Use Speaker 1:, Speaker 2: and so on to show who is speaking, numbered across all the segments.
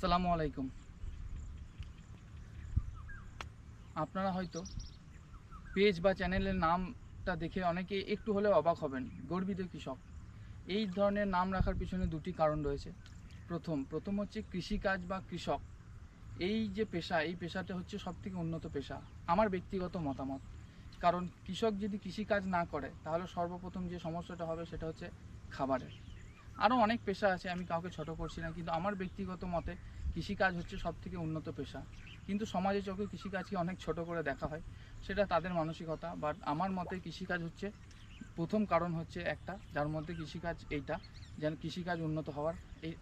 Speaker 1: আসসালামু আলাইকুম। আপনারা হয়তো পেজ বা চ্যানেলের নামটা দেখে অনেকে একটু হলেও অবাক হবেন, গর্বিত কৃষক। এই ধরনের নাম রাখার পিছনে দুটি কারণ রয়েছে। প্রথম প্রথম হচ্ছে কৃষিকাজ বা কৃষক। এই যে পেশা, এই পেশাটা হচ্ছে সবথেকে উন্নত পেশা। আমার ব্যক্তিগত মতামত। কারণ কৃষক যদি কৃষিকাজ না করে, তাহলে সর্বপ্রথম যে সমস্যাটা হবে সেটা হচ্ছে খাবারের। আরও অনেক পেশা আছে, আমি কাউকে ছোট করছি না, কিন্তু আমার ব্যক্তিগত মতে কৃষিকাজ হচ্ছে সব থেকে উন্নত পেশা। কিন্তু সমাজে চোখে কৃষিকাজকে অনেক ছোট করে দেখা হয়, সেটা তাদের মানসিকতা বাট আমার মতে কৃষিকাজ হচ্ছে, প্রথম কারণ হচ্ছে একটা, যার মধ্যে কৃষিকাজ এইটা, যেন কৃষিকাজ উন্নত হওয়ার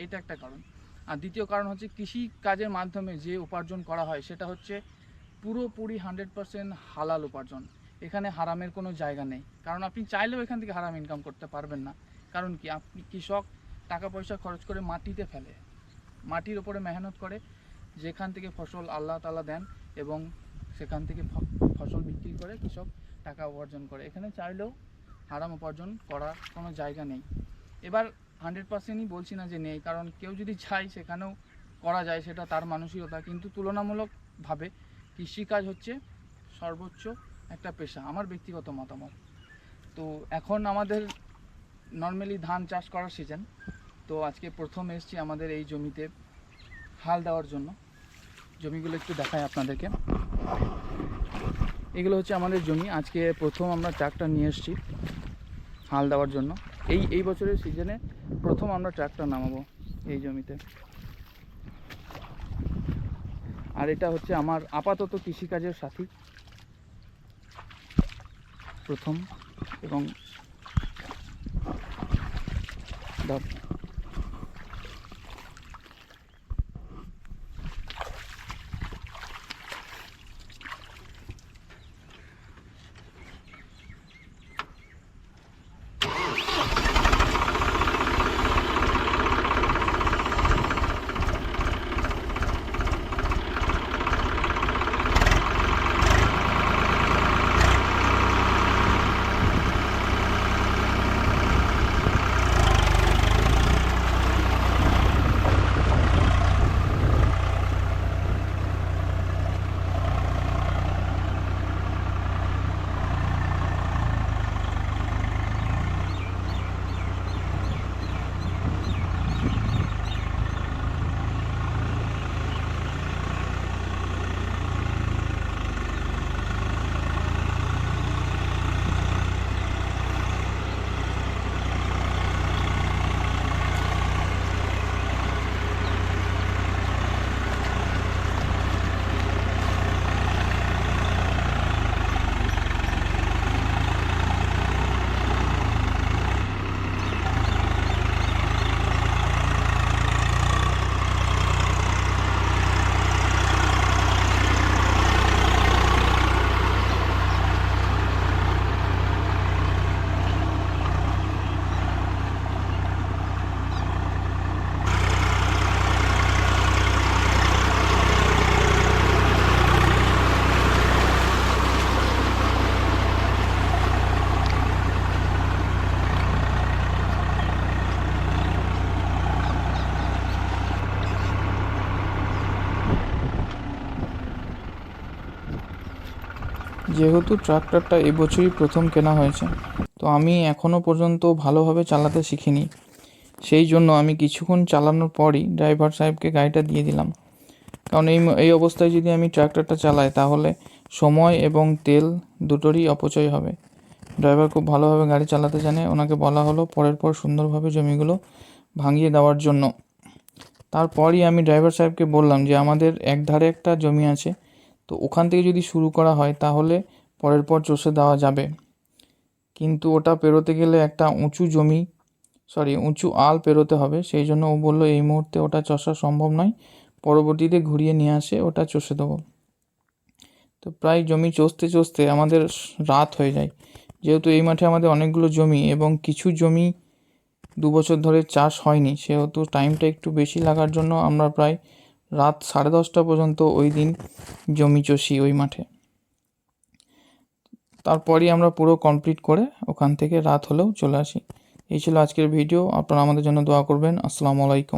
Speaker 1: এটা একটা কারণ। আর দ্বিতীয় কারণ হচ্ছে কৃষি কাজের মাধ্যমে যে উপার্জন করা হয়, সেটা হচ্ছে পুরোপুরি হান্ড্রেড পার্সেন্ট হালাল উপার্জন। এখানে হারামের কোনো জায়গা নেই। কারণ আপনি চাইলেও এখান থেকে হারাম ইনকাম করতে পারবেন না। কারণ কি? আপনি কৃষক টাকা পয়সা খরচ করে মাটিতে ফেলে। মাটির ওপরে মেহনত করে যেখান থেকে ফসল আল্লাহ তালা দেন এবং সেখান থেকে ফসল বিক্রি করে কৃষক টাকা উপার্জন করে। এখানে চাইলেও হারাম উপার্জন করার কোনো জায়গা নেই। এবার হান্ড্রেড পার্সেন্টই বলছি না যে নেই, কারণ কেউ যদি চায় সেখানেও করা যায়, সেটা তার মানসিকতা। কিন্তু তুলনামূলকভাবে কৃষিকাজ হচ্ছে সর্বোচ্চ একটা পেশা, আমার ব্যক্তিগত মতামত। তো এখন আমাদের নর্মালি ধান চাষ করার সিজন তো আজকে প্রথম এসেছি আমাদের এই জমিতে হাল দেওয়ার জন্য। জমিগুলো একটু দেখাই আপনাদেরকে। এগুলো হচ্ছে আমাদের জমি। আজকে প্রথম আমরা ট্রাক্টর নিয়ে এসেছি হাল দেওয়ার জন্য। এই এই বছরের সিজনে প্রথম আমরা ট্রাক্টর নামাবো এই জমিতে। আর এটা হচ্ছে আমার আপাতত কৃষিকাজের সাথী। প্রথম এবং ধর যেহেতু ট্রাক্টরটা এবছরই প্রথম কেনা হয়েছে, তো আমি এখনও পর্যন্ত ভালোভাবে চালাতে শিখিনি। সেই জন্য আমি কিছুক্ষণ চালানোর পরই ড্রাইভার সাহেবকে গাড়িটা দিয়ে দিলাম। কারণ এই এই অবস্থায় যদি আমি ট্রাক্টরটা চালাই, তাহলে সময় এবং তেল দুটোরই অপচয় হবে। ড্রাইভার খুব ভালোভাবে গাড়ি চালাতে জানে। ওনাকে বলা হলো পরের পর সুন্দরভাবে জমিগুলো ভাঙিয়ে দেওয়ার জন্য। তারপরই আমি ড্রাইভার সাহেবকে বললাম যে, আমাদের এক ধারে একটা জমি আছে তো ওখান থেকে যদি শুরু করা হয়, তাহলে পরের পর চষে দেওয়া যাবে। কিন্তু ওটা পেরোতে গেলে একটা উঁচু জমি সরি উঁচু আল পেরোতে হবে। সেই জন্য ও বলল, এই মুহূর্তে ওটা চষা সম্ভব নয়। পরবর্তীতে ঘুরিয়ে নিয়ে আসে, ওটা চষে দেবো। তো প্রায় জমি চষতে চষতে আমাদের রাত হয়ে যায়। যেহেতু এই মাঠে আমাদের অনেকগুলো জমি এবং কিছু জমি দু বছর ধরে চাষ হয়নি, সেহেতু টাইমটা একটু বেশি লাগার জন্য আমরা প্রায় রাত সাড়ে দশটা পর্যন্ত ওই দিন জমি চষি ওই মাঠে। তারপরই আমরা পুরো কমপ্লিট করে ওখান থেকে রাত হলেও চলে আসি। এই ছিল আজকের ভিডিও আপনারা আমাদের জন্য দোয়া করবেন। আসসালামু আলাইকুম।